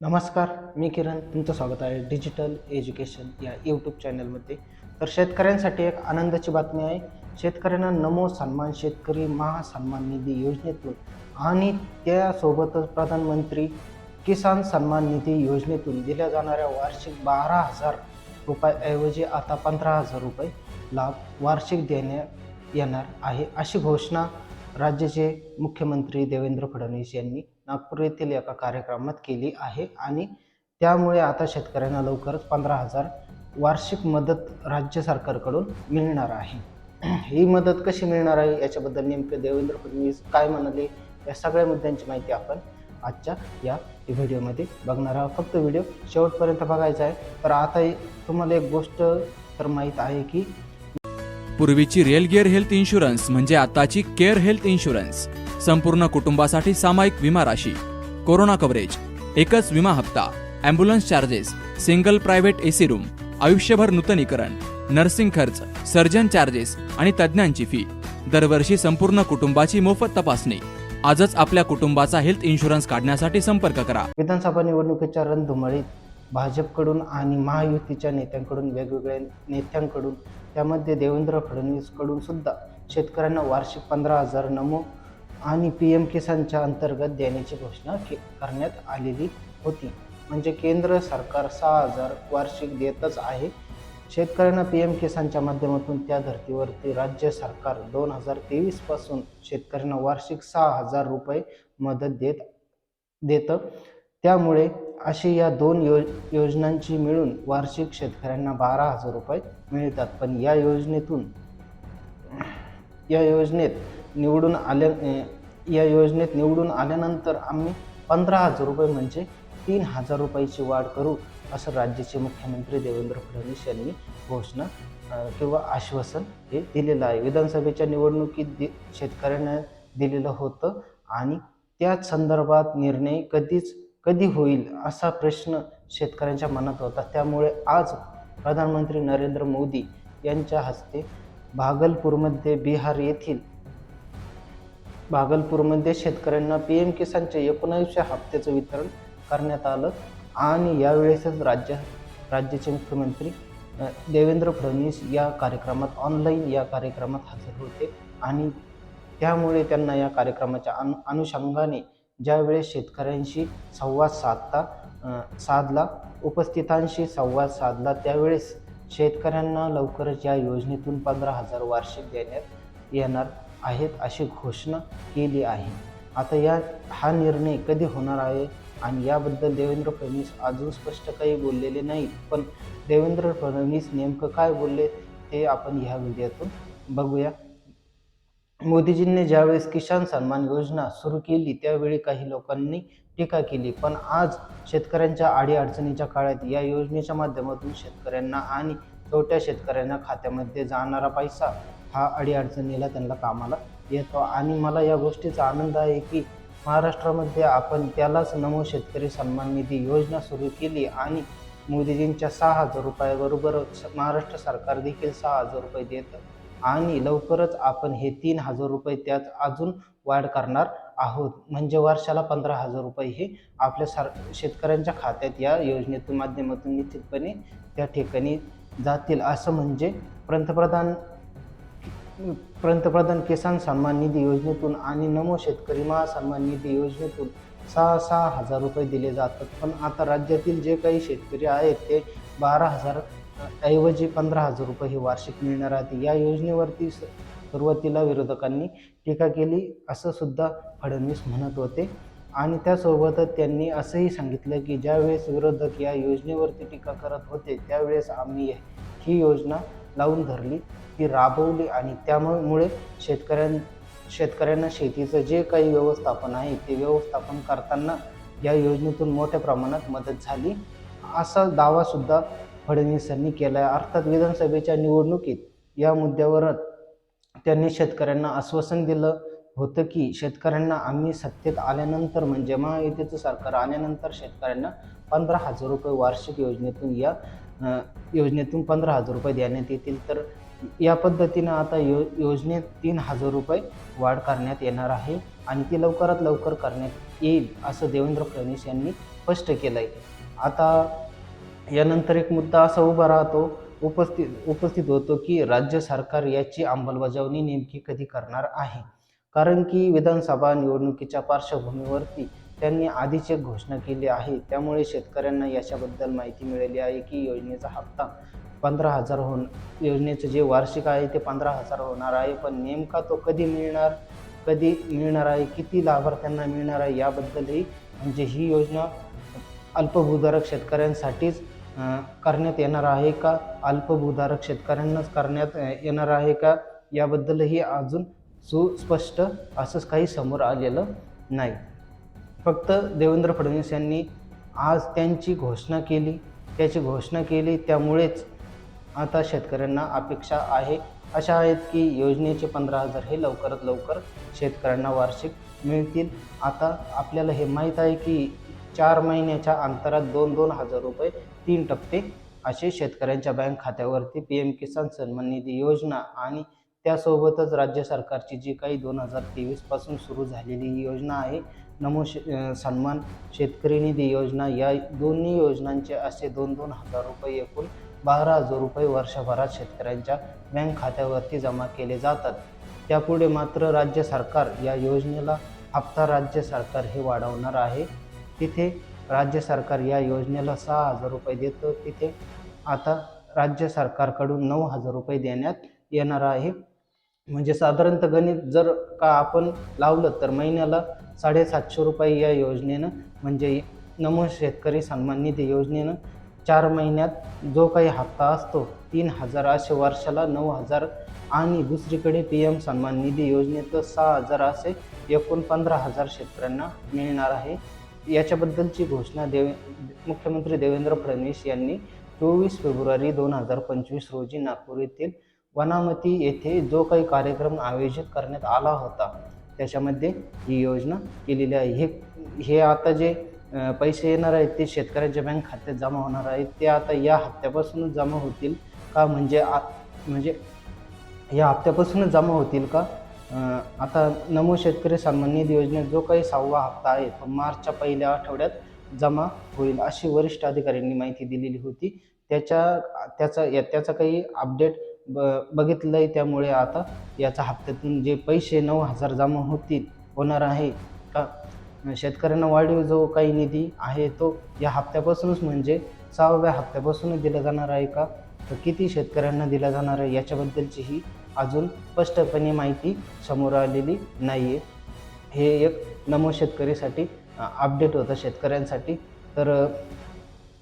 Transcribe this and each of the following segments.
नमस्कार मी किरण. तुमचं स्वागत आहे डिजिटल एज्युकेशन या यूट्यूब चॅनलमध्ये. तर शेतकऱ्यांसाठी एक आनंदाची बातमी आहे. शेतकऱ्यांना नमो सन्मान शेतकरी महासन्मान निधी योजनेतून आणि त्यासोबतच प्रधानमंत्री किसान सन्मान निधी योजनेतून दिल्या जाणाऱ्या वार्षिक बारा हजार रुपयाऐवजी आता पंधरा हजार रुपये लाभ वार्षिक देण्यात येणार आहे अशी घोषणा राज्याचे मुख्यमंत्री देवेंद्र फडणवीस यांनी नागपूर येथील एका कार्यक्रमात केली आहे आणि त्यामुळे आता शेतकऱ्यांना लवकरच पंधरा हजार वार्षिक मदत राज्य सरकारकडून मिळणार आहे. ही मदत कशी मिळणार आहे याच्याबद्दल नेमकं देवेंद्र फडणवीस काय म्हणाले या सगळ्या मुद्द्यांची माहिती आपण आजच्या या व्हिडिओमध्ये बघणार आहोत. फक्त व्हिडिओ शेवटपर्यंत बघायचा आहे. तर आता तुम्हाला एक गोष्ट तर माहीत आहे की पूर्वीची रेल गिअर हेल्थ इन्शुरन्स म्हणजे आताची केअर हेल्थ इन्शुरन्स संपूर्ण कुटुंबासाठी सामायिक विमा राशी. कोरोना कव्हरेज एकच विमा हप्ता. Ambulance charges single private AC room आयुष्यभर नूतनीकरण. नर्सिंग खर्च. सर्जन चार्जेस आणि तज्ज्ञांची फी दरवर्षी संपूर्ण कुटुंबाची मोफत तपासणी. आजच आपल्या कुटुंबाचा हेल्थ इन्शुरन्स काढण्यासाठी संपर्क करा. विधानसभा निवडणुकीच्या रणधुमाळीत भाजपकडून आणि महायुतीच्या नेत्यांकडून वेगवेगळ्या नेत्यांकडून त्यामध्ये देवेंद्र फडणवीसकडून सुद्धा शेतकऱ्यांना वार्षिक पंधरा हजार नमो आणि पी एम किसानच्या अंतर्गत देण्याची घोषणा के करण्यात आलेली होती. म्हणजे केंद्र सरकार सहा हजार वार्षिक देतच आहे. शेतकऱ्यांना पी एम किसानच्या माध्यमातून त्या धर्तीवरती राज्य सरकार दोन हजार तेवीसपासून शेतकऱ्यांना वार्षिक सहा हजार रुपये मदत देत देतं. त्यामुळे अशी या दोन यो योजनांची मिळून वार्षिक शेतकऱ्यांना बारा हजार रुपये मिळतात. पण या योजनेतून या योजनेत निवडून आल्या या योजनेत निवडून आल्यानंतर आम्ही पंधरा हजार रुपये म्हणजे तीन हजार रुपयाची वाढ करू असं राज्याचे मुख्यमंत्री देवेंद्र फडणवीस यांनी घोषणा किंवा आश्वासन हे दिलेलं आहे. विधानसभेच्या निवडणुकीत दि शेतकऱ्यांना दिलेलं होतं आणि त्याच संदर्भात निर्णय कधीच कधी होईल असा प्रश्न शेतकऱ्यांच्या मनात होता. त्यामुळे आज प्रधानमंत्री नरेंद्र मोदी यांच्या हस्ते भागलपूरमध्ये बिहार येथील भागलपूरमध्ये शेतकऱ्यांना पी एम किसानच्या एकोणावीसशे हप्त्याचं वितरण करण्यात आलं आणि यावेळेसच राज्य राज्याचे मुख्यमंत्री देवेंद्र फडणवीस या कार्यक्रमात ऑनलाईन या कार्यक्रमात हजर होते आणि त्यामुळे त्यांना या कार्यक्रमाच्या अनु अनुषंगाने ज्यावेळेस शेतकऱ्यांशी संवाद साधता साधला उपस्थितांशी संवाद साधला त्यावेळेस शेतकऱ्यांना लवकरच या योजनेतून पंधरा हजार वार्षिक देण्यात येणार. आहेत अशी घोषणा केली आहे. आता या हा निर्णय कधी होणार आहे? आणि याबद्दल देवेंद्र फडणवीस अजून स्पष्ट काही बोललेले नाही पण देवेंद्र फडणवीस नेमकं काय बोलले ते आपण ह्या व्हिडिओतून बघूया. मोदीजींनी ज्यावेळेस किसान सन्मान योजना सुरू केली त्यावेळी काही लोकांनी टीका केली. पण आज शेतकऱ्यांच्या आडीअडचणीच्या काळात या योजनेच्या माध्यमातून शेतकऱ्यांना आणि छोट्या शेतकऱ्यांना खात्यामध्ये जाणारा पैसा हा अडीअडचणीला त्यांना कामाला येतो. आणि मला या गोष्टीचा आनंद आहे की महाराष्ट्रामध्ये आपण त्यालाच नमो शेतकरी सन्मान निधी योजना सुरू केली आणि मोदीजींच्या सहा हजार रुपयाबरोबर स- महाराष्ट्र सरकार देखील सहा हजार रुपये देतं आणि लवकरच आपण हे तीन हजार रुपये त्यात अजून वाढ करणार आहोत. म्हणजे वर्षाला पंधरा हजार रुपये हे आपल्या सर शेतकऱ्यांच्या खात्यात या योजनेतून माध्यमातून निश्चितपणे त्या ठिकाणी जातील. असं म्हणजे पंतप्रधान पंतप्रधान किसान सन्मान निधी योजनेतून आणि नमो शेतकरी महासन्मान निधी योजनेतून सहा सहा हजार रुपये दिले जातात. पण आता राज्यातील जे काही शेतकरी आहेत ते बारा हजार ऐवजी पंधरा हजार रुपये हे वार्षिक मिळणार आहेत. या योजनेवरती स- सुरुवातीला विरोधकांनी टीका केली असं सुद्धा फडणवीस म्हणत होते. आणि त्यासोबतच त्यांनी असंही सांगितलं की ज्यावेळेस विरोधक या योजनेवरती टीका करत होते त्यावेळेस आम्ही ही योजना लावून धरली ती राबवली आणि त्यामुळे शेतकऱ्यां शेतकऱ्यांना शेतीचं जे काही व्यवस्थापन आहे ते व्यवस्थापन करताना या योजनेतून मोठ्या प्रमाणात मदत झाली. असा दावासुद्धा फडणवीसांनी केला आहे अर्थात विधानसभेच्या निवडणुकीत या मुद्द्यावर त्यांनी शेतकऱ्यांना आश्वासन दिलं होतं की शेतकऱ्यांना आम्ही सत्तेत आल्यानंतर म्हणजे महायुतीचं सरकार आल्यानंतर शेतकऱ्यांना पंधरा हजार रुपये वार्षिक योजनेतून या योजनेतून पंधरा हजार रुपये देण्यात येतील. तर या पद्धतीनं आता यो योजनेत तीन हजार रुपये वाढ करण्यात येणार आहे आणि ती लवकरात लवकर करण्यात येईल असं देवेंद्र फडणवीस यांनी स्पष्ट केलं आहे आता यानंतर एक मुद्दा असा उभा राहतो उपस्थित उपस्थित होतो की राज्य सरकार याची अंमलबजावणी नेमकी कधी करणार आहे? कारण की विधानसभा निवडणुकीच्या पार्श्वभूमीवरती त्यांनी आधीच एक घोषणा केली आहे. त्यामुळे शेतकऱ्यांना याच्याबद्दल माहिती मिळाली आहे की योजनेचा हप्ता पंधरा हजार होण योजनेचं जे वार्षिक आहे ते पंधरा हजार होणार आहे. पण नेमका तो कधी मिळणार कधी मिळणार आहे किती लाभार्थ्यांना मिळणार आहे याबद्दलही म्हणजे ही योजना अल्पभूधारक शेतकऱ्यांसाठीच करण्यात येणार आहे का? अल्पभूधारक शेतकऱ्यांनाच करण्यात येणार आहे का? याबद्दलही अजून सुस्पष्ट असंच काही समोर आलेलं नाही. फक्त देवेंद्र फडणवीस यांनी आज त्यांची घोषणा केली. त्याची घोषणा केली त्यामुळेच आता शेतकऱ्यांना अपेक्षा आहे. अशा आहेत की योजनेचे पंधरा हजार हे लवकरात लवकर शेतकऱ्यांना वार्षिक मिळतील. आता आपल्याला हे माहीत आहे की चार महिन्याच्या अंतरात दोन दोन हजार रुपये तीन टप्पे असे शेतकऱ्यांच्या बँक खात्यावरती पी एम किसान सन्मान निधी योजना आणि त्यासोबतच राज्य सरकारची जी काही दोन हजार तेवीसपासून सुरू झालेली ही योजना आहे नमो शे सन्मान शेतकरी निधी योजना या दोन्ही योजनांचे असे दोन दोन हजार रुपये एकूण बारा हजार रुपये वर्षभरात शेतकऱ्यांच्या बँक खात्यावरती जमा केले जातात. त्यापुढे मात्र राज्य सरकार या योजनेला हप्ता राज्य सरकार हे वाढवणार आहे. तिथे राज्य सरकार या योजनेला सहा हजार रुपये देतं. तिथे आता राज्य सरकारकडून नऊ हजार रुपये देण्यात येणार आहे. म्हणजे साधारणतः गणित जर का आपण लावलं तर महिन्याला साडेसातशे रुपये या योजनेनं म्हणजे नमो शेतकरी सन्मान निधी योजनेनं चार महिन्यात जो काही हप्ता असतो तीन हजार असे वर्षाला नऊ हजार आणि दुसरीकडे पी एम सन्मान निधी योजनेत सहा हजार असे एकूण पंधरा हजार शेतकऱ्यांना मिळणार आहे. याच्याबद्दलची घोषणा देवे मुख्यमंत्री देवेंद्र फडणवीस यांनी चोवीस फेब्रुवारी दोन हजार पंचवीस रोजी नागपूर येथील वनामती येथे जो काही कार्यक्रम आयोजित करण्यात आला होता त्याच्यामध्ये ही योजना केलेली आहे. हे हे आता जे पैसे येणार आहेत ते शेतकऱ्यांच्या बँक खात्यात जमा होणार आहेत ते आता या हप्त्यापासूनच जमा होतील का? म्हणजे आ म्हणजे या हप्त्यापासूनच जमा होतील का? आता नमो शेतकरी सन्मान निधी योजनेत जो काही सहावा हप्ता आहे तो मार्चच्या पहिल्या आठवड्यात जमा होईल अशी वरिष्ठ अधिकाऱ्यांनी माहिती दिलेली होती. त्याच्या त्याचा या त्याचा काही अपडेट ब बघितलं आहे त्यामुळे आता याचा हप्त्यातून जे पैसे नऊ हजार जमा होतील होणार आहे का? शेतकऱ्यांना वाढीव जो काही निधी आहे तो या हप्त्यापासूनच म्हणजे सहाव्या हप्त्यापासूनच दिला जाणार आहे का? तर किती शेतकऱ्यांना दिला जाणार आहे याच्याबद्दलची ही अजून स्पष्टपणे माहिती समोर आलेली नाही आहे हे एक नमो शेतकरीसाठी अपडेट होतं शेतकऱ्यांसाठी. तर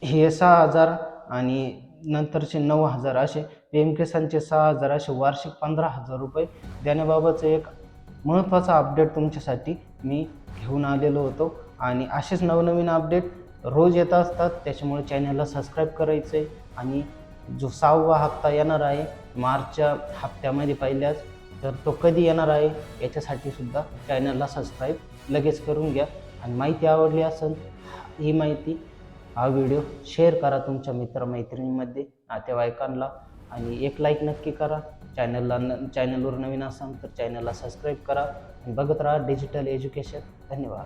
हे सहा हजार आणि नंतरचे नऊ हजार असे पी एम किसानचे सहा हजार असे वार्षिक पंधरा हजार रुपये. देण्याबाबतचं एक महत्त्वाचा अपडेट तुमच्यासाठी मी घेऊन आलेलो होतो. आणि असेच नवनवीन अपडेट रोज येत असतात. त्याच्यामुळे चॅनलला सबस्क्राईब करायचं आहे आणि जो सहावा हप्ता येणार आहे मार्चच्या हप्त्यामध्ये पहिल्याच तर तो कधी येणार आहे याच्यासाठी सुद्धा चॅनलला सबस्क्राईब लगेच करून घ्या. आणि माहिती आवडली असेल ही माहिती हा व्हिडिओ शेअर करा तुमच्या मित्रमैत्रिणींमध्ये नातेवाईकांना आणि एक लाईक नक्की करा. चॅनलला न चॅनलवर नवीन असाल तर चॅनलला सबस्क्राईब करा आणि बघत राहा डिजिटल एज्युकेशन धन्यवाद.